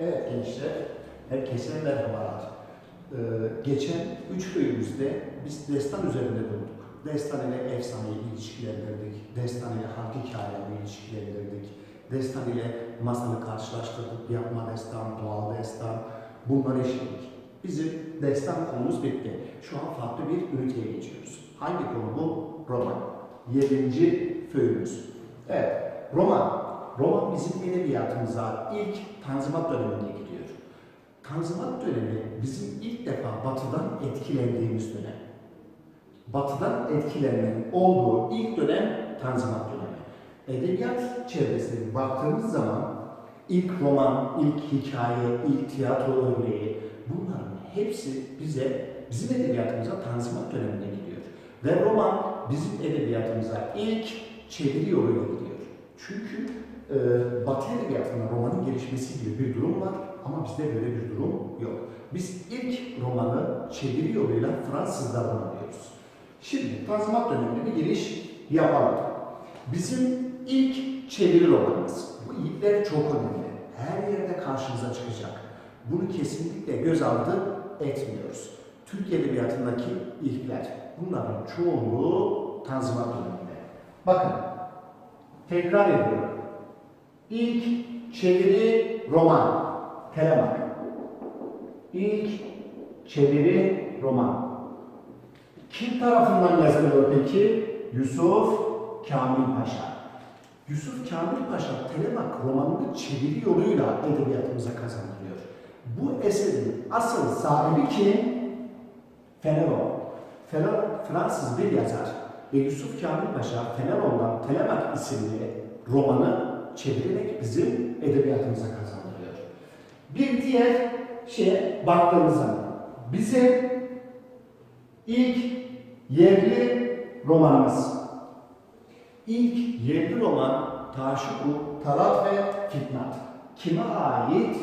Evet gençler, herkese merhabalar. Ee, geçen üç bölümümüzde biz destan üzerinde durduk. Destan ile efsane ilişkilendirdik, destan ile halk hikayeleri ilişkilendirdik, destan ile masanı karşılaştırdık, yapma destan, doğal destan, bunları işledik. Bizim destan konumuz bitti. Şu an farklı bir üniteye geçiyoruz. Hangi konu bu? Roman. Yedinci föyümüz. Evet, roman. Roman bizim edebiyatımıza ilk Tanzimat döneminde gidiyor. Tanzimat dönemi bizim ilk defa batıdan etkilendiğimiz dönem. Batıdan etkilenmenin olduğu ilk dönem Tanzimat dönemi. Edebiyat çevresine baktığımız zaman ilk roman, ilk hikaye, ilk tiyatro örneği bunların hepsi bize bizim edebiyatımıza Tanzimat döneminde gidiyor. Ve roman bizim edebiyatımıza ilk çeviri yoluyla gidiyor. Çünkü e, Batı edebiyatında romanın gelişmesi gibi bir durum var ama bizde böyle bir durum yok. Biz ilk romanı çeviri yoluyla Fransızlardan alıyoruz. Şimdi Tanzimat dönemine bir giriş yapalım. Bizim ilk çeviri romanımız. Bu ilkler çok önemli. Her yerde karşımıza çıkacak. Bunu kesinlikle göz ardı etmiyoruz. Türk Edebiyatı'ndaki ilkler. Bunların çoğunluğu Tanzimat döneminde. Bakın, tekrar ediyorum. İlk çeviri roman. Telemak. İlk çeviri roman. Kim tarafından yazılıyor peki? Yusuf Kamil Paşa. Yusuf Kamil Paşa Telemak romanını çeviri yoluyla edebiyatımıza kazandırıyor. Bu eserin asıl sahibi kim? Fenelon. Fenelon Fransız bir yazar ve Yusuf Kamil Paşa Fenelon'dan Telemak isimli romanı çevirerek bizim edebiyatımıza kazandırıyor. Bir diğer şeye baktığımız zaman bizim ilk yerli romanımız. İlk yerli roman Taşuku, Talat ve Fitnat. Kime ait?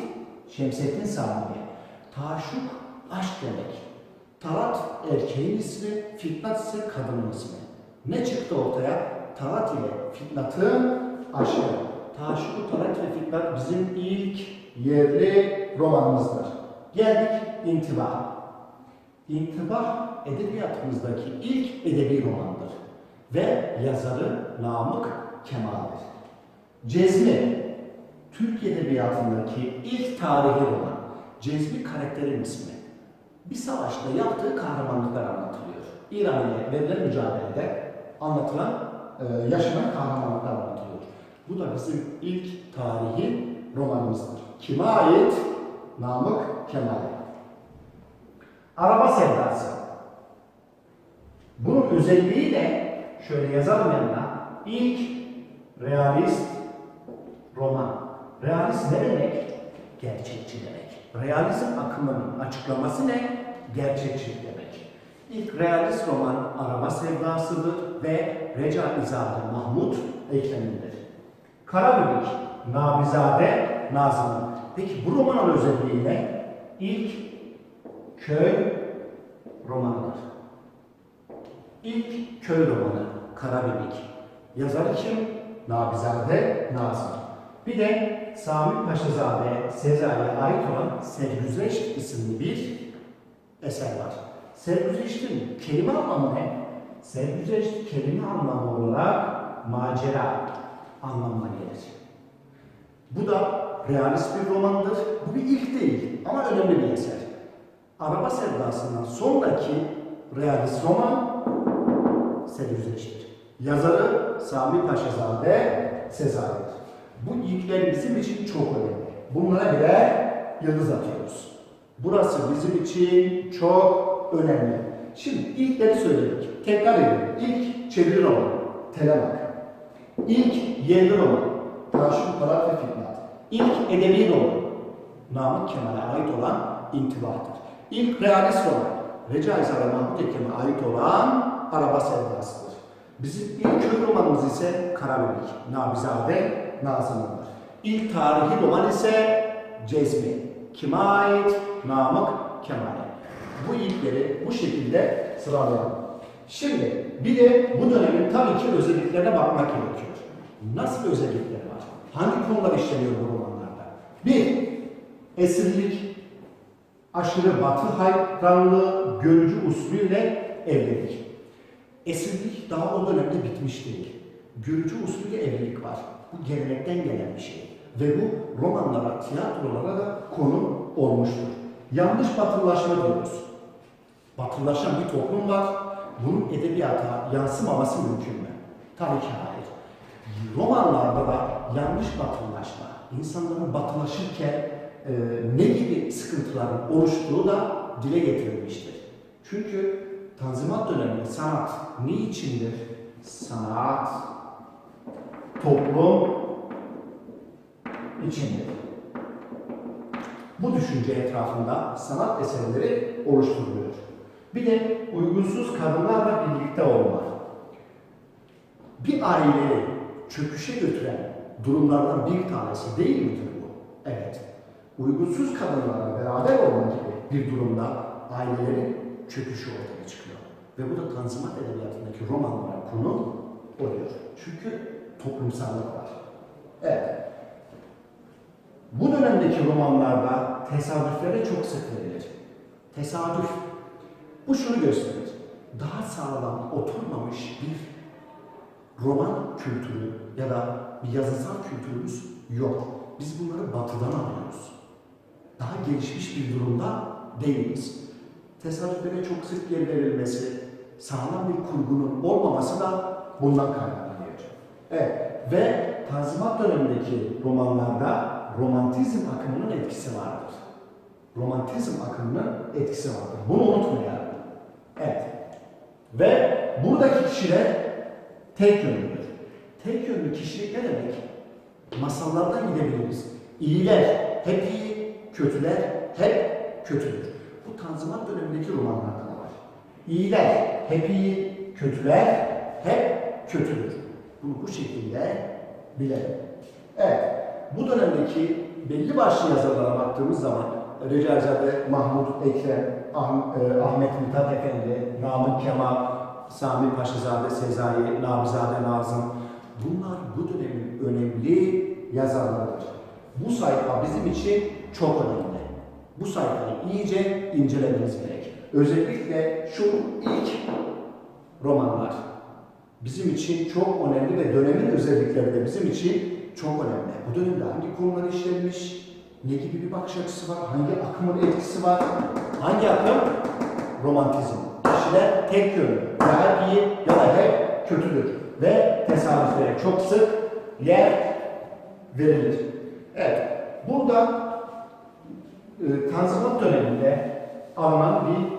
Şemsettin Sami. Taşuk aşk demek. Talat erkeğin ismi, Fitnat ise kadının ismi. Ne çıktı ortaya? Talat ile Fitnat'ın aşkı. Taşuku, Talat ve Fitnat bizim ilk yerli romanımızdır. Geldik intibah. İntibah edebiyatımızdaki ilk edebi romandır ve yazarı Namık Kemal'dir. Cezmi, Türk Edebiyatı'ndaki ilk tarihi roman. Cezmi karakterin ismi. Bir savaşta yaptığı kahramanlıklar anlatılıyor. İran ile verilen mücadelede anlatılan, e, yaşanan kahramanlıklar anlatılıyor. Bu da bizim ilk tarihi romanımızdır. Kime ait? Namık Kemal'e. Araba sevdası. Bunun özelliği de şöyle yazalım yanına. İlk realist roman. Realist ne demek? Gerçekçi demek. Realizm akımının açıklaması ne? Gerçekçilik demek. İlk realist roman Araba Sevdası'dır ve Reca İzade Mahmut Ekrem'indir. Karabibik, Nabizade Nazım'ın. Peki bu romanın özelliği ne? İlk köy romanıdır. İlk köy romanı Karabibik. Yazarı kim? Nabizade Nazım. Bir de Sami Paşazade Sezai'ye ait olan Sergüzeşt isimli bir eser var. Sergüzeşt'in kelime anlamı ne? Sergüzeşt kelime anlamı olarak macera da realist bir romandır. Bu bir ilk değil ama önemli bir eser. Araba sevdasından sonraki realist roman Sergüzeşt'tir. Yazarı Sami Paşazade Sezai'dir. Bu ilkler bizim için çok önemli. Bunlara birer yıldız atıyoruz. Burası bizim için çok önemli. Şimdi ilkleri söyledik. Tekrar ediyorum. İlk çeviri roman, Telemak. İlk yerli roman, Taşun Palat ve Fitnat. İlk edebi roman, Namık Kemal'e ait olan İntibah'tır. İlk realist roman, Recai Zara Mahmut Ekrem'e ait olan Araba Sevdası'dır. Bizim ilk köy romanımız ise Karabibik, Nabizade Nazım'ındır. İlk tarihi roman ise Cezmi. Kime ait? Namık Kemal'e. Bu ilkleri bu şekilde sıralayalım. Şimdi bir de bu dönemin tabii ki özelliklerine bakmak gerekiyor. Nasıl özellikleri var? Hangi konular işleniyor bu? Bir, esirlik, aşırı batı hayranlığı, görücü usulüyle evlilik. Esirlik daha o dönemde bitmiş değil. Görücü usulü evlilik var. Bu gelenekten gelen bir şey. Ve bu romanlara, tiyatrolara da konu olmuştur. Yanlış batılılaşma diyoruz. Batılaşan bir toplum var. Bunun edebiyata yansımaması mümkün mü? Tabii ki hayır. Romanlarda da yanlış batılılaşma, insanların batılaşırken e, ne gibi sıkıntıların oluştuğu da dile getirilmiştir. Çünkü Tanzimat döneminde sanat niçindir? Sanat, toplum içindir. Bu düşünce etrafında sanat eserleri oluşturuluyor. Bir de uygunsuz kadınlarla birlikte olma. Bir aileyi çöküşe götüren durumlardan bir tanesi değil midir bu? Evet. Uygunsuz kadınlarla beraber olma gibi bir durumda ailelerin çöküşü ortaya çıkıyor. Ve bu da Tanzimat Edebiyatı'ndaki romanlara konu oluyor. Çünkü toplumsallık var. Evet. Bu dönemdeki romanlarda tesadüflere çok sık verilir. Tesadüf. Bu şunu gösterir. Daha sağlam oturmamış bir roman kültürü ya da bir yazısal kültürümüz yok. Biz bunları batıdan alıyoruz. Daha gelişmiş bir durumda değiliz. Tesadüflere çok sık yer verilmesi, sağlam bir kurgunun olmaması da bundan kaynaklanıyor. Evet ve Tanzimat dönemindeki romanlarda romantizm akımının etkisi vardır. Romantizm akımının etkisi vardır. Bunu unutmayalım. Evet. Ve buradaki kişiler tek yönlüdür. Tek yönlü kişilik ne demek? Masallardan gidebiliriz. İyiler hep iyi, kötüler hep kötüdür. Bu Tanzimat dönemindeki romanlarda da var. İyiler hep iyi, kötüler hep kötüdür. Bunu bu şekilde bilelim. Evet, bu dönemdeki belli başlı yazarlara baktığımız zaman Recaizade, Mahmut Ekrem, Ah- e, Ahmet Mithat Efendi, Namık Kemal, Sami Paşazade, Sezai, Nabizade Nazım bunlar bu dönemin önemli yazarlarıdır. Bu sayfa bizim için çok önemli. Bu sayfayı iyice incelemeniz gerek. Özellikle şu ilk romanlar bizim için çok önemli ve dönemin özellikleri de bizim için çok önemli. Bu dönemde hangi konular işlenmiş, ne gibi bir bakış açısı var, hangi akımın etkisi var, hangi akım? Romantizm. Kişiler tek yönlü, ya hep iyi ya da hep kötüdür ve tesadüflere çok sık yer verilir. Evet, burada e, Tanzimat döneminde alınan bir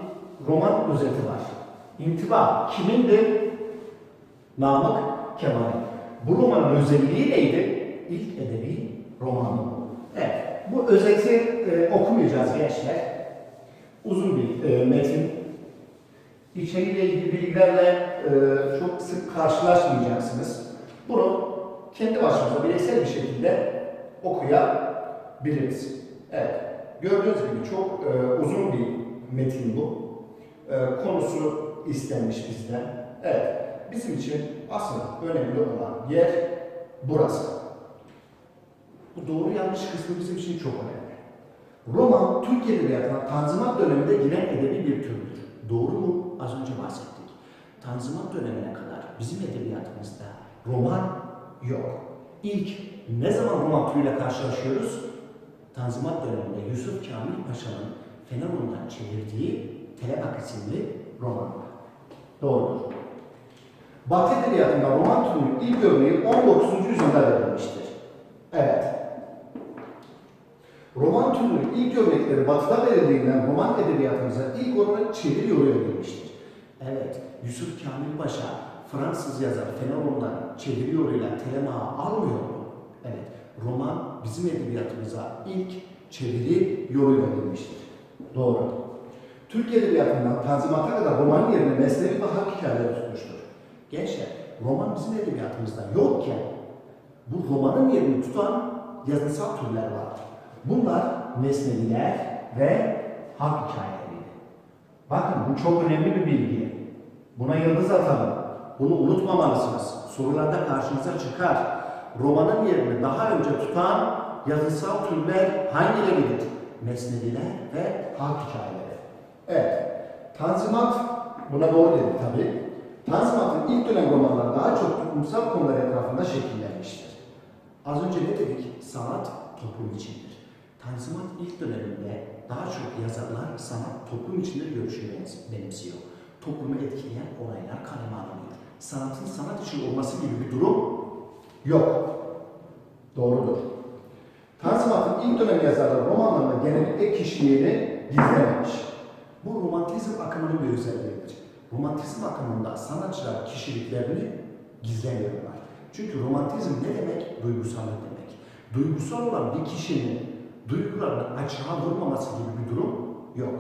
roman özeti var. İntiba kimindir? Namık Kemal. Bu romanın özelliği neydi? İlk edebi romanı. Evet, bu özeti e, okumayacağız gençler. Uzun bir e, metin. İçeriğiyle ilgili bilgilerle e, çok sık karşılaşmayacaksınız. Bunu kendi başımıza bireysel bir şekilde okuyabiliriz. Evet, gördüğünüz gibi çok e, uzun bir metin bu. E, konusu istenmiş bizden. Evet, bizim için asıl önemli olan yer burası. Bu doğru yanlış kısmı bizim için çok önemli. Roman, Türk Edebiyatı'na Tanzimat döneminde giren edebi bir türdür. Doğru mu? Az önce bahsettik. Tanzimat dönemine kadar bizim edebiyatımızda roman yok. İlk ne zaman roman türüyle karşılaşıyoruz? Tanzimat döneminde Yusuf Kamil Paşa'nın Fenelon'dan çevirdiği Telebak isimli roman. Doğrudur. Batı Edebiyatı'nda roman türünün ilk örneği 19. yüzyılda verilmiştir. Evet. Roman türünün ilk örnekleri batıda verildiğinden roman edebiyatımıza ilk olarak çeviri yolu verilmiştir. Evet, Yusuf Kamil Paşa Fransız yazar Fenelon'dan çeviri yoluyla telemağı almıyor mu? Evet, roman bizim edebiyatımıza ilk çeviri yoluyla verilmiştir. Doğru. Türk edebiyatından Tanzimat'a kadar romanın yerine mesnevi ve halk hikayeleri tutmuştur. Gençler, roman bizim edebiyatımızda yokken bu romanın yerini tutan yazısal türler vardır. Bunlar mesneviler ve halk hikayeleriydi. Bakın bu çok önemli bir bilgi. Buna yıldız atalım. Bunu unutmamalısınız. Sorularda karşınıza çıkar. Romanın yerini daha önce tutan yazısal türler hangileridir? mesneviler ve halk hikayeleri. Evet, Tanzimat buna doğru dedi tabii. Tanzimat'ın ilk dönem romanları daha çok toplumsal konular etrafında şekillenmiştir. Az önce ne dedik? Sanat toplum içindir. Tanzimat ilk döneminde daha çok yazarlar sanat toplum içindir görüşünü benimsiyor. Toplumu etkileyen olaylar kaleme alınıyor. Sanatın sanat için olması gibi bir durum yok. Doğrudur. Tanzimat'ın ilk dönem yazarları romanlarında genellikle kişiliğini gizlememiş. Bu romantizm akımının bir özelliğidir. Romantizm akımında sanatçılar kişiliklerini gizlemiyorlar. Çünkü romantizm ne demek? Duygusallık demek. Duygusal olan bir kişinin duygularını açığa vurmaması gibi bir durum yok.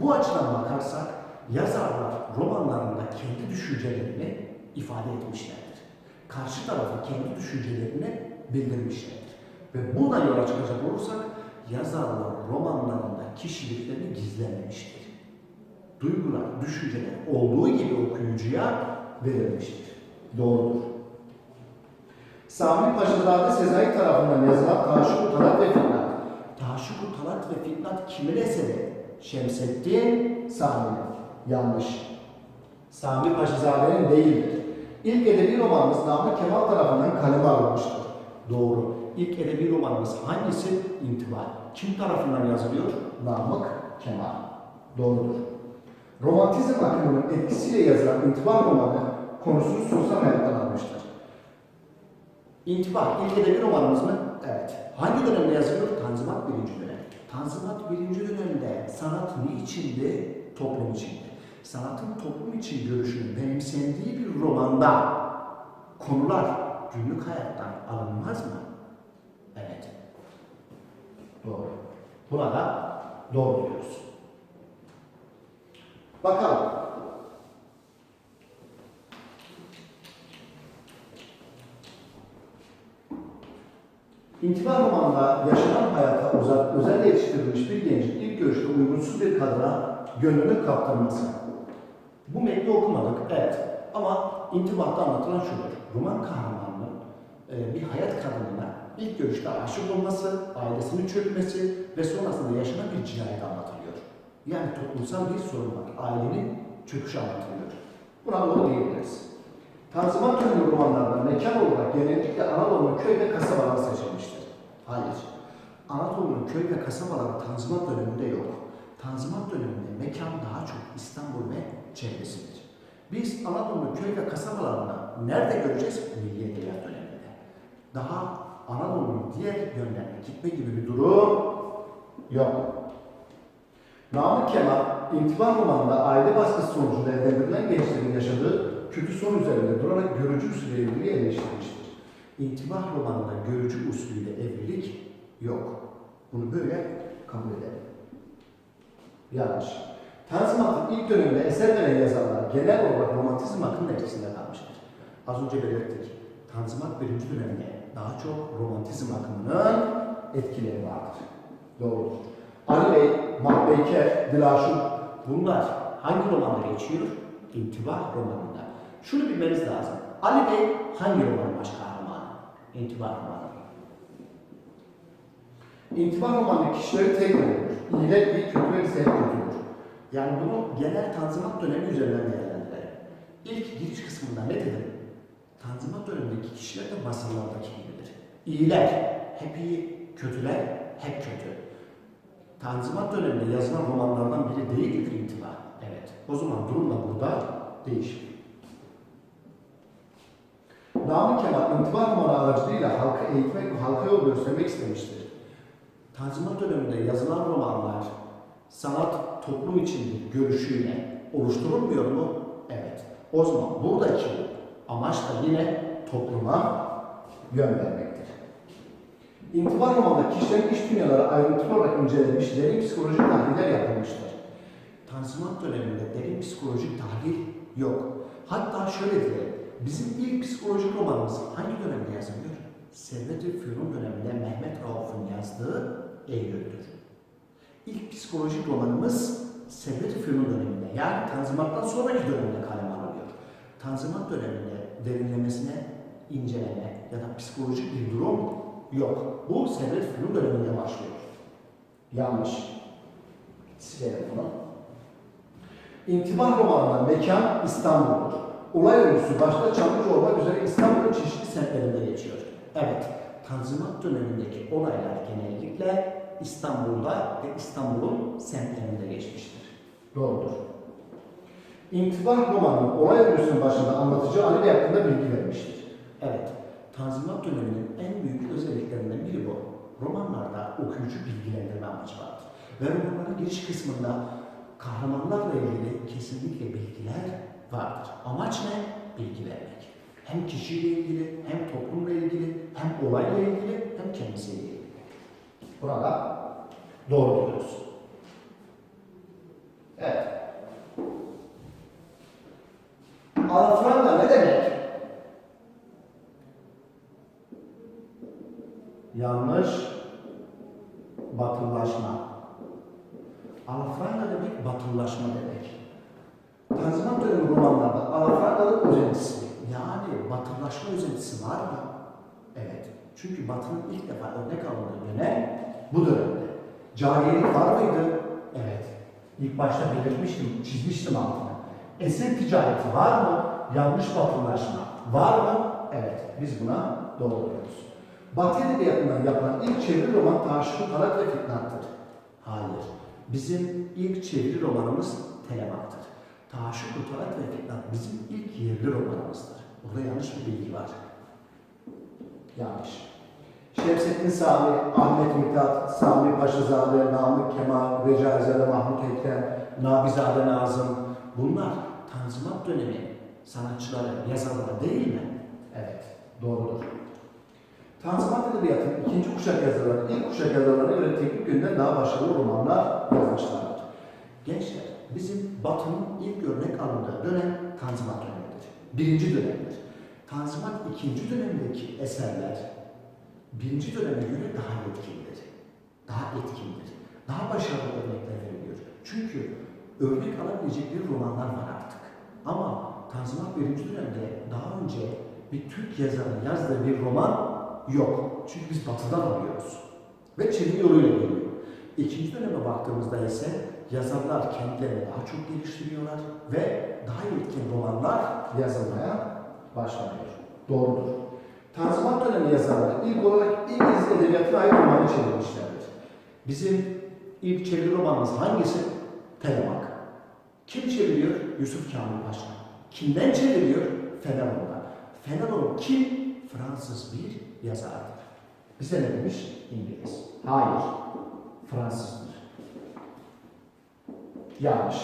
Bu açıdan bakarsak yazarlar romanlarında kendi düşüncelerini ifade etmişlerdir. Karşı tarafın kendi düşüncelerini bildirmişlerdir. Ve buna yola çıkacak olursak yazarlar romanlarında kişiliklerini gizlememiştir. Duygular, düşünceler olduğu gibi okuyucuya verilmiştir. Doğrudur. Sami Paşazade Sezai tarafından yazılan Taşuk Talat ve Fitnat. Taşuk Talat ve Fitnat kimin eseri? Şemseddin Sami'nin. Yanlış. Sami Paşazade'nin değildir. İlk edebi romanımız Namık Kemal tarafından kaleme alınmıştır. Doğru. İlk edebi romanımız hangisi? İntiba. Kim tarafından yazılıyor? Namık Kemal. Doğrudur. Romantizm akımının etkisiyle yazılan İntiba romanı konusunu sosyal hayattan almıştır. İntiba ilk edebi romanımız mı? Evet. Hangi dönemde yazılıyor? Tanzimat birinci dönem. Tanzimat birinci dönemde sanat niçindi? Toplum içindi. Sanatın toplum için görüşünün benimsendiği bir romanda konular günlük hayattan alınmaz mı? Evet. Doğru. Buna da doğru diyoruz. Bakalım. İntiba romanında yaşanan hayata uzak, özel yetiştirilmiş bir gencin ilk görüşte uygunsuz bir kadına gönlünü kaptırması. Bu metni okumadık, evet. Ama intibatta anlatılan şudur. Roman kahramanının e, bir hayat kadınına ilk görüşte aşık olması, ailesinin çökmesi ve sonrasında yaşanan bir cinayet anlatılıyor. Yani toplumsal bir sorun var. Ailenin çöküşü anlatılıyor. Buna doğru diyebiliriz. Tanzimat dönemi romanlarında mekan olarak genellikle Anadolu'nun köy ve kasabaları seçilmiştir. Hayır. Anadolu'nun köy ve kasabaları Tanzimat döneminde yok. Tanzimat döneminde mekan daha çok İstanbul ve çevresidir. Biz Anadolu'nun köy ve kasabalarını nerede göreceğiz? Milli Edebiyat döneminde. Daha Anadolu'nun diğer yönlerine gitme gibi bir durum yok. Namık Kemal, İntiba romanında aile baskısı sonucunda evlendirilen gençlerin yaşadığı kötü son üzerinde durarak görücü usulü evliliği eleştirmiştir. İntibah romanında görücü usulüyle evlilik yok. Bunu böyle kabul edelim. Yanlış. Tanzimat'ın ilk döneminde eser veren yazarlar genel olarak romantizm akımının etkisinde kalmıştır. Az önce belirttik. Tanzimat birinci döneminde daha çok romantizm akımının etkileri vardır. Doğrudur. Ali Bey, Mahbeyker, Dilaşur bunlar hangi romanda geçiyor? İntibah romanında. Şunu bilmeniz lazım. Ali Bey hangi romanın baş kahramanı? İntibah romanı. İntibah romanı kişileri tek olur. İyiler iyi, kötüler ise hep kötüdür. Yani bunu genel tanzimat dönemi üzerinden değerlendirelim. İlk giriş kısmında ne dedim? Tanzimat dönemindeki kişiler de masallardaki gibidir. İyiler hep iyi, kötüler hep kötü. Tanzimat döneminde yazılan romanlardan biri değildir intiba. Evet. O zaman durum da burada değişir. Namık Kemal intiba romanı aracılığıyla halkı eğitmek ve halka yol göstermek istemiştir. Tanzimat döneminde yazılan romanlar sanat toplum içindir görüşüyle oluşturulmuyor mu? Evet. O zaman buradaki amaç da yine topluma yön vermektir. İntiba romanında kişilerin iç dünyaları ayrıntılı olarak incelenmiş, derin psikolojik tahliller yapılmıştır. Tanzimat döneminde derin psikolojik tahlil yok. Hatta şöyle diyelim, bizim ilk psikolojik romanımız hangi dönemde yazılıyor? Servet-i Fünun döneminde Mehmet Rauf'un yazdığı Eylül'dür. İlk psikolojik romanımız Servet-i Fünun döneminde yani Tanzimat'tan sonraki dönemde kaleme alınıyor. Tanzimat döneminde derinlemesine inceleme ya da psikolojik bir durum yok. Bu Servet-i Fünun döneminde başlıyor. Yanlış. Silelim bunu. İntibah romanında mekan İstanbul'dur. Olay örgüsü başta Çamlıca olmak üzere İstanbul'un çeşitli semtlerinde geçiyor. Evet, Tanzimat dönemindeki olaylar genellikle İstanbul'da ve İstanbul'un semtlerinde geçmiştir. Doğrudur. İntibah romanının olay örgüsünün başında anlatıcı Ali hakkında bilgi vermiştir. Evet, Tanzimat döneminin en büyük özelliklerinden biri bu. Romanlarda okuyucu bilgilendirme amacı vardır. Ve romanların giriş kısmında kahramanlarla ilgili kesinlikle bilgiler vardır. Amaç ne? Bilgi vermek. Hem kişiyle ilgili, hem toplumla ilgili, hem olayla ilgili, hem kendisiyle ilgili. Burada doğru diyoruz. Evet. Alafranga ne demek? Yanlış. Batılılaşma. Alafranga demek batılılaşma demek. Tanzimat dönemi romanlarda alafrangalık özentisi yani batılılaşma özentisi var mı? Evet. Çünkü Batı'nın ilk defa örnek alındığı dönem bu dönemde. Cariyelik var mıydı? Evet. İlk başta belirtmiştim, çizmiştim altına. Esir ticareti var mı? Yanlış batılılaşma var mı? Evet. Biz buna doğru diyoruz. Batı edebiyatından yapılan ilk çeviri roman Taşkın Tarak ve Fitnat'tır. Hayır. Bizim ilk çeviri romanımız Telemak'tır. Taşkın Tarak ve Fitnat bizim ilk yerli romanımızdır. Burada yanlış bir bilgi var. Yanlış. Şemsettin Sami, Ahmet Mithat, Sami Paşazade, Namık Kemal, Recaizade Mahmut Ekrem, Nabizade Nazım bunlar Tanzimat dönemi sanatçıları, yazarları değil mi? Evet, doğrudur. Tanzimat Edebiyatı'nın ikinci kuşak yazarları, ilk kuşak yazarlarına göre teknik yönden daha başarılı romanlar yazmışlardır. Gençler, bizim Batı'nın ilk örnek alındığı dönem Tanzimat dönemidir. Birinci dönemdir. Tanzimat ikinci dönemdeki eserler birinci döneme göre daha etkindir. Daha etkindir. Daha başarılı örnekler veriliyor. Çünkü örnek alabilecekleri romanlar var artık. Ama Tanzimat birinci dönemde daha önce bir Türk yazarın yazdığı bir roman yok. Çünkü biz batıdan alıyoruz. Ve çeviri yoluyla geliyor. İkinci döneme baktığımızda ise yazarlar kendilerini daha çok geliştiriyorlar ve daha etkin romanlar yazılmaya başlanıyor. Doğrudur. Tanzimat dönemi yazarları ilk olarak İngiliz edebiyatına ait romanı çevirmişlerdir. Bizim ilk çeviri romanımız hangisi? Telemak. Kim çeviriyor? Yusuf Kamil Paşa. Kimden çeviriyor? Fenelon'dan. Fenelon kim? Fransız bir yazardır. Bize ne demiş? İngiliz. Hayır. Fransızdır. Yanlış.